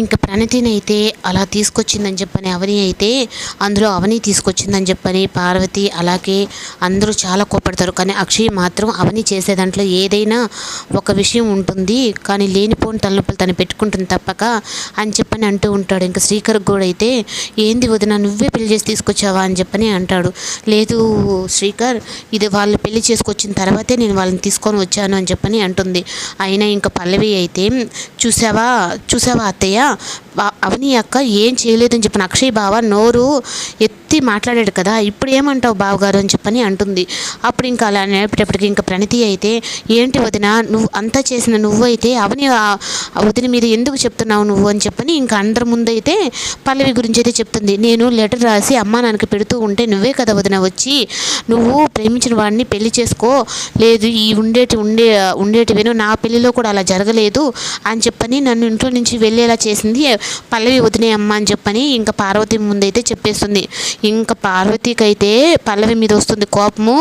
ఇంకా ప్రణతిని అయితే అలా తీసుకొచ్చిందని చెప్పని అవని అయితే అందులో అవని తీసుకొచ్చిందని చెప్పని పార్వతి అలాగే అందరూ చాలా కోపడతారు. కానీ అక్షయ్ మాత్రం అవని చేసే దాంట్లో ఏదైనా ఒక విషయం ఉంటుంది. కానీ లేనిపోని తలనొప్పులు తను పెట్టుకుంటుంది తప్పక అని చెప్పని అంటూ ఉంటాడు. ఇంకా శ్రీకర్ కూడా అయితే ఏంది వదిన నువ్వే పెళ్ళి చేసి తీసుకొచ్చావా అని చెప్పని అంటాడు. లేదు శ్రీకర్ ఇది వాళ్ళు పెళ్ళి చేసుకొచ్చిన తర్వాతే నేను వాళ్ళని తీసుకొని వచ్చాను అని చెప్పని అంటుంది. అయినా ఇంకా పల్లవి అయితే చూసావా చూసావా అత్తయ్య? అవని అక్క ఏం చేయలేదని చెప్పిన అక్షయ్ బావ నోరు ఎత్తు మాట్లాడాడు కదా ఇప్పుడు ఏమంటావు బావగారు అని చెప్పని అంటుంది. అప్పుడు ఇంకా అలా నేర్పేటప్పటికి ఇంకా ప్రణతి అయితే ఏంటి వదిన నువ్వు అంతా చేసిన నువ్వు అయితే అవని వదిన మీద ఎందుకు చెప్తున్నావు నువ్వు అని చెప్పని ఇంకా అందరి ముందైతే పల్లవి గురించి అయితే చెప్తుంది. నేను లెటర్ రాసి అమ్మా నాన్నకి పెడుతూ ఉంటే నువ్వే కదా వదిన వచ్చి నువ్వు ప్రేమించిన వాడిని పెళ్ళి చేసుకో లేదు ఈ ఉండేటి ఉండే ఉండేటివేనో నా పెళ్ళిలో కూడా అలా జరగలేదు అని చెప్పని నన్ను ఇంట్లో నుంచి వెళ్ళేలా చేసింది పల్లవి వదినే అమ్మ అని చెప్పని ఇంకా పార్వతి ముందైతే చెప్పేస్తుంది. ఇంకా పార్వతికైతే పల్లవి మీద వస్తుంది కోపము.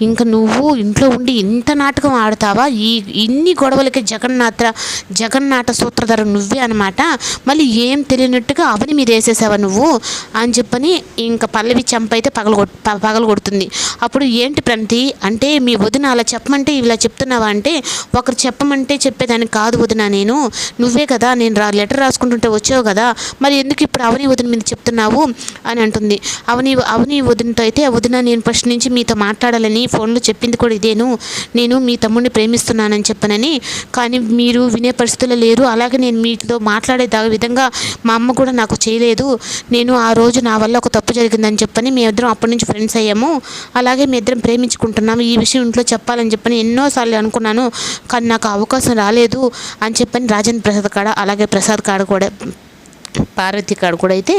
ఇంకా నువ్వు ఇంట్లో ఉండి ఇంత నాటకం ఆడతావా? ఈ ఇన్ని గొడవలకి జగన్నాథ జగన్నాట సూత్రధర నువ్వే అనమాట మళ్ళీ ఏం తెలియనట్టుగా అవని మీద వేసేసావా నువ్వు? అని చెప్పని ఇంకా పల్లవి చెంప అయితే పగల పగల కొడుతుంది అప్పుడు ఏంటి ప్రంతి అంటే మీ వదిన అలా చెప్పమంటే ఇలా చెప్తున్నావా అంటే ఒకరు చెప్పమంటే చెప్పేదానికి కాదు వదిన నేను. నువ్వే కదా నేను రా లెటర్ రాసుకుంటుంటే వచ్చావు కదా మరి ఎందుకు ఇప్పుడు అవని వదిన మీద చెప్తున్నావు అని అంటుంది. అవని అవని వదినతో అయితే వదిన నేను ఫస్ట్ నుంచి మీతో మాట్లాడాలని ఫోన్లో చెప్పింది కూడా ఇదేను. నేను మీ తమ్ముడిని ప్రేమిస్తున్నానని చెప్పనని. కానీ మీరు వినే పరిస్థితుల్లో లేరు. అలాగే నేను మీతో మాట్లాడే దా- విధంగా మా అమ్మ కూడా నాకు చేయలేదు. నేను ఆ రోజు నా వల్ల ఒక తప్పు జరిగిందని చెప్పని మేమిద్దరం అప్పటి నుంచి ఫ్రెండ్స్ అయ్యాము. అలా అలాగే మీ ఇద్దరం ప్రేమించుకుంటున్నాము ఈ విషయం ఇంట్లో చెప్పాలని చెప్పని ఎన్నోసార్లు అనుకున్నాను. కానీ నాకు అవకాశం రాలేదు అని చెప్పని రాజేంద్ర ప్రసాద్ కాడ అలాగే ప్రసాద్ కాడ కూడా పార్వతి కాడు కూడా అయితే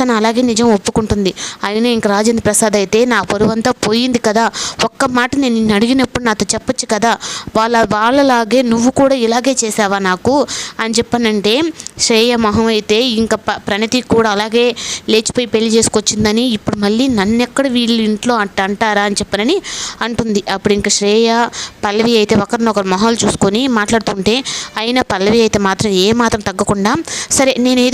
తను అలాగే నిజం ఒప్పుకుంటుంది. అయినా ఇంక రాజేంద్ర ప్రసాద్ అయితే నా పొరువంతా పోయింది కదా. ఒక్క మాట నేను నిన్ను అడిగినప్పుడు నాతో చెప్పొచ్చు కదా. వాళ్ళ వాళ్ళలాగే నువ్వు కూడా ఇలాగే చేసావా నాకు? అని చెప్పనంటే శ్రేయ మొహం అయితే ఇంకా ప- ప్రణతి కూడా అలాగే లేచిపోయి పెళ్ళి చేసుకొచ్చిందని ఇప్పుడు మళ్ళీ నన్నెక్కడ వీళ్ళు ఇంట్లో అంట అంటారా అని చెప్పనని అంటుంది. అప్పుడు ఇంకా శ్రేయ పల్లవి అయితే ఒకరినొకరు మొహాలు చూసుకొని మాట్లాడుతుంటే అయినా పల్లవి అయితే మాత్రం ఏ మాత్రం తగ్గకుండా సరే నేనేదో